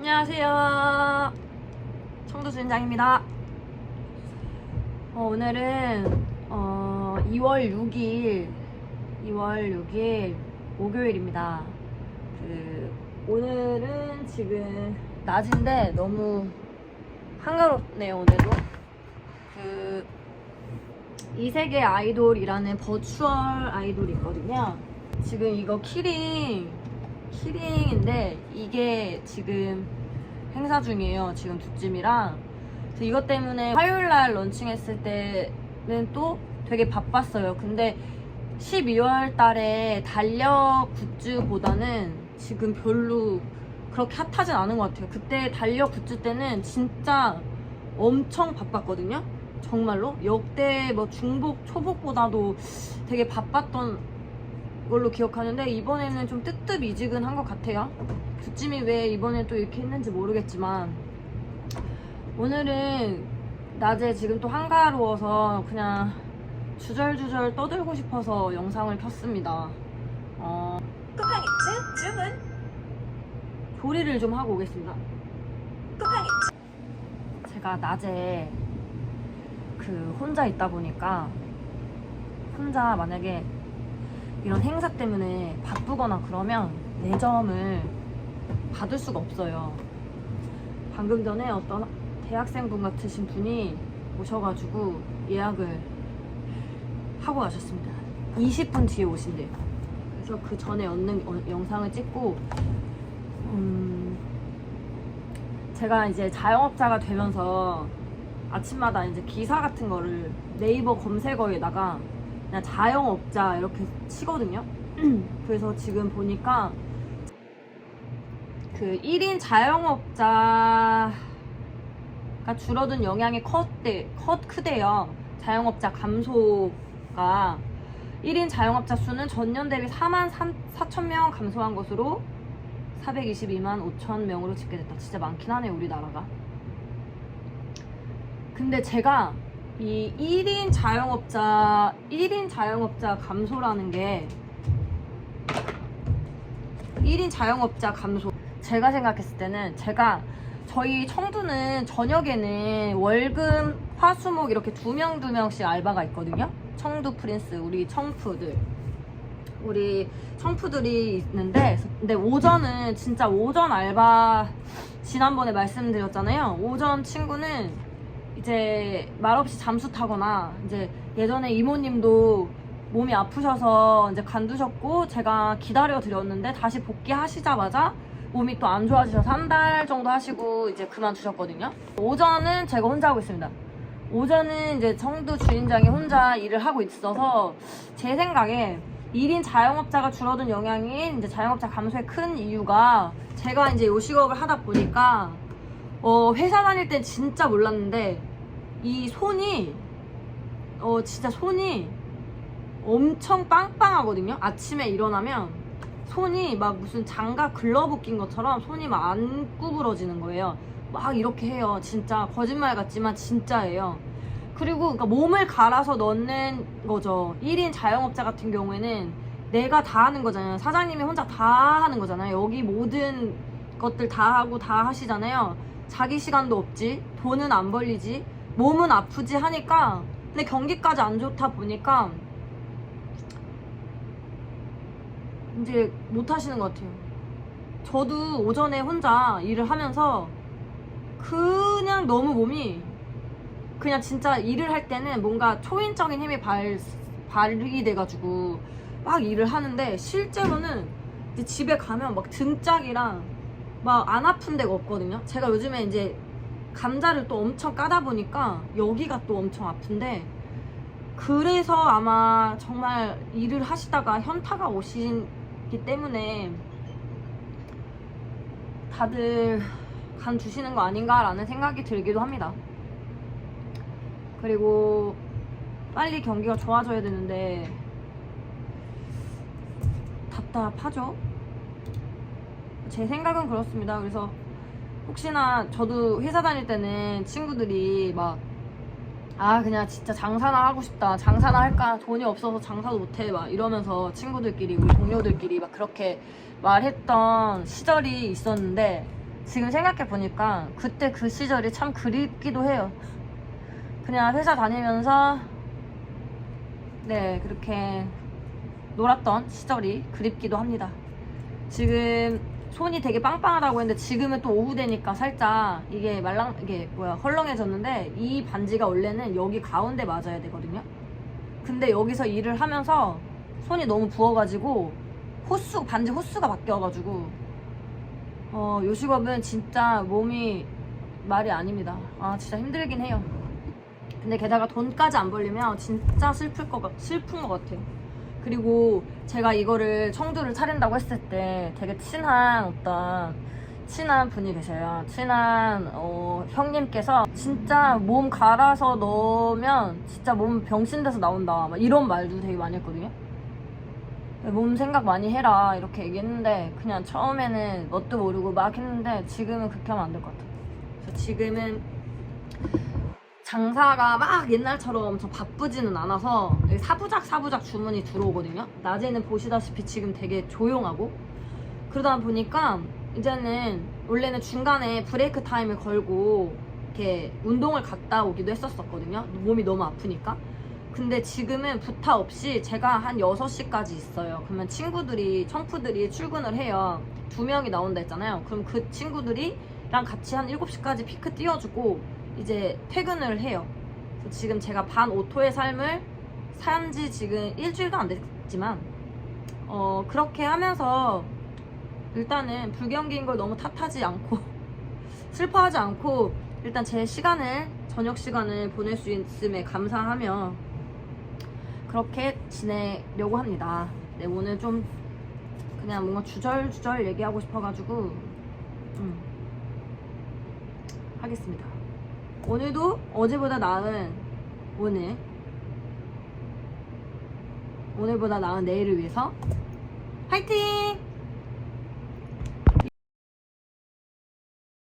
안녕하세요. 청도 주인장입니다. 어, 오늘은 어, 2월 6일, 2월 6일 목요일입니다. 그 오늘은 지금 낮인데 너무 한가롭네요 오늘도. 그 이세계 아이돌이라는 버추얼 아이돌이 있거든요. 지금 이거 키링 키링인데 이게 지금 행사 중이에요. 지금 두 찜이랑 그래서 이것 때문에 화요일 날 런칭했을 때는 또 되게 바빴어요. 근데 12월 달에 달력 굿즈보다는 지금 별로 그렇게 핫하진 않은 것 같아요. 그때 달력 굿즈 때는 진짜 엄청 바빴거든요. 정말로 역대 뭐 중복 초복보다도 되게 바빴던 걸로 기억하는데 이번에는 좀 뜨뜻미지근한 것 같아요. 두찜이 왜 이번에 또 이렇게 했는지 모르겠지만 오늘은 낮에 지금 또 한가로워서 그냥 주절주절 떠들고 싶어서 영상을 켰습니다. 어, 쿠팡이츠 주문 조리를 좀 하고 오겠습니다. 쿠팡이츠 제가 낮에 그 혼자 있다 보니까 혼자 만약에 이런 행사 때문에 바쁘거나 그러면 매점을 받을 수가 없어요. 방금 전에 어떤 대학생분 같으신 분이 오셔가지고 예약을 하고 가셨습니다. 20분 뒤에 오신대요. 그래서 그 전에 얻는 어- 영상을 찍고 음, 제가 이제 자영업자가 되면서 아침마다 이제 기사 같은 거를 네이버 검색어에다가 그냥 자영업자 이렇게 치거든요. 그래서 지금 보니까 그 1인 자영업자가 줄어든 영향이 컸대, 컸, 크대요. 자영업자 감소가 1인 자영업자 수는 전년 대비 4만 4천 명 감소한 것으로 422만 5천 명으로 집계됐다. 진짜 많긴 하네, 우리나라가. 근데 제가 이 1인 자영업자, 1인 자영업자 감소라는 게 1인 자영업자 감소. 제가 생각했을 때는 제가 저희 청두는 저녁에는 월금, 화수목 이렇게 두 명 두 명씩 알바가 있거든요. 청두 프린스, 우리 청푸들. 우리 청푸들이 있는데 근데 오전은 진짜 오전 알바 지난번에 말씀드렸잖아요. 오전 친구는 이제 말없이 잠수 타거나 이제 예전에 이모님도 몸이 아프셔서 이제 간두셨고 제가 기다려 드렸는데 다시 복귀하시자마자 몸이 또 안 좋아지셔서 한 달 정도 하시고 이제 그만두셨거든요. 오전은 제가 혼자 하고 있습니다. 오전은 이제 청두 주인장이 혼자 일을 하고 있어서 제 생각에 1인 자영업자가 줄어든 영향이 이제 자영업자 감소의 큰 이유가 제가 이제 요식업을 하다 보니까 어, 회사 다닐 땐 진짜 몰랐는데 이 손이 어 진짜 손이 엄청 빵빵하거든요. 아침에 일어나면 손이 막 무슨 장갑 글러브 낀 것처럼 손이 막 안 구부러지는 거예요. 막 이렇게 해요. 진짜 거짓말 같지만 진짜예요. 그리고 그러니까 몸을 갈아서 넣는 거죠. 1인 자영업자 같은 경우에는 내가 다 하는 거잖아요. 사장님이 혼자 다 하는 거잖아요. 여기 모든 것들 다 하고 다 하시잖아요. 자기 시간도 없지. 돈은 안 벌리지. 몸은 아프지 하니까 근데 경기까지 안 좋다 보니까 이제 못 하시는 것 같아요. 저도 오전에 혼자 일을 하면서 그냥 너무 몸이 그냥 진짜 일을 할 때는 뭔가 초인적인 힘이 발, 발휘 돼가지고 막 일을 하는데 실제로는 집에 가면 막 등짝이랑 막 안 아픈 데가 없거든요. 제가 요즘에 이제 감자를 또 엄청 까다 보니까 여기가 또 엄청 아픈데 그래서 아마 정말 일을 하시다가 현타가 오시기 때문에 다들 간 주시는 거 아닌가라는 생각이 들기도 합니다. 그리고 빨리 경기가 좋아져야 되는데 답답하죠? 제 생각은 그렇습니다. 그래서 혹시나 저도 회사 다닐 때는 친구들이 막 아 그냥 진짜 장사나 하고 싶다 장사나 할까 돈이 없어서 장사도 못해 막 이러면서 친구들끼리 우리 동료들끼리 막 그렇게 말했던 시절이 있었는데 지금 생각해 보니까 그때 그 시절이 참 그립기도 해요. 그냥 회사 다니면서 네 그렇게 놀았던 시절이 그립기도 합니다. 지금 손이 되게 빵빵하다고 했는데 지금은 또 오후 되니까 살짝 이게 말랑 이게 뭐야 헐렁해졌는데 이 반지가 원래는 여기 가운데 맞아야 되거든요. 근데 여기서 일을 하면서 손이 너무 부어가지고 호수 반지 호수가 바뀌어가지고 어 요식업은 진짜 몸이 말이 아닙니다. 아 진짜 힘들긴 해요. 근데 게다가 돈까지 안 벌리면 진짜 슬플 것 같, 슬픈 것 같아요. 그리고 제가 이거를 청두를 차린다고 했을 때 되게 친한 어떤 친한 분이 계셔요. 친한 어, 형님께서 진짜 몸 갈아서 넣으면 진짜 몸 병신돼서 나온다. 막 이런 말도 되게 많이 했거든요. 몸 생각 많이 해라 이렇게 얘기했는데 그냥 처음에는 뭣도 모르고 막 했는데 지금은 그렇게 하면 안 될 것 같아요. 지금은 장사가 막 옛날처럼 엄청 바쁘지는 않아서 사부작 사부작 주문이 들어오거든요. 낮에는 보시다시피 지금 되게 조용하고 그러다 보니까 이제는 원래는 중간에 브레이크 타임을 걸고 이렇게 운동을 갔다 오기도 했었었거든요. 몸이 너무 아프니까. 근데 지금은 부타 없이 제가 한 6시까지 있어요. 그러면 친구들이, 청푸들이 출근을 해요. 두 명이 나온다 했잖아요. 그럼 그 친구들이랑 같이 한 7시까지 피크 띄워주고 이제 퇴근을 해요. 지금 제가 반 오토의 삶을 산 지 지금 일주일도 안 됐지만, 어, 그렇게 하면서 일단은 불경기인 걸 너무 탓하지 않고, 슬퍼하지 않고, 일단 제 시간을, 저녁 시간을 보낼 수 있음에 감사하며, 그렇게 지내려고 합니다. 네, 오늘 좀 그냥 뭔가 주절주절 얘기하고 싶어가지고, 음, 하겠습니다. 오늘도 어제보다 나은 오늘, 오늘보다 나은 내일을 위해서 화이팅!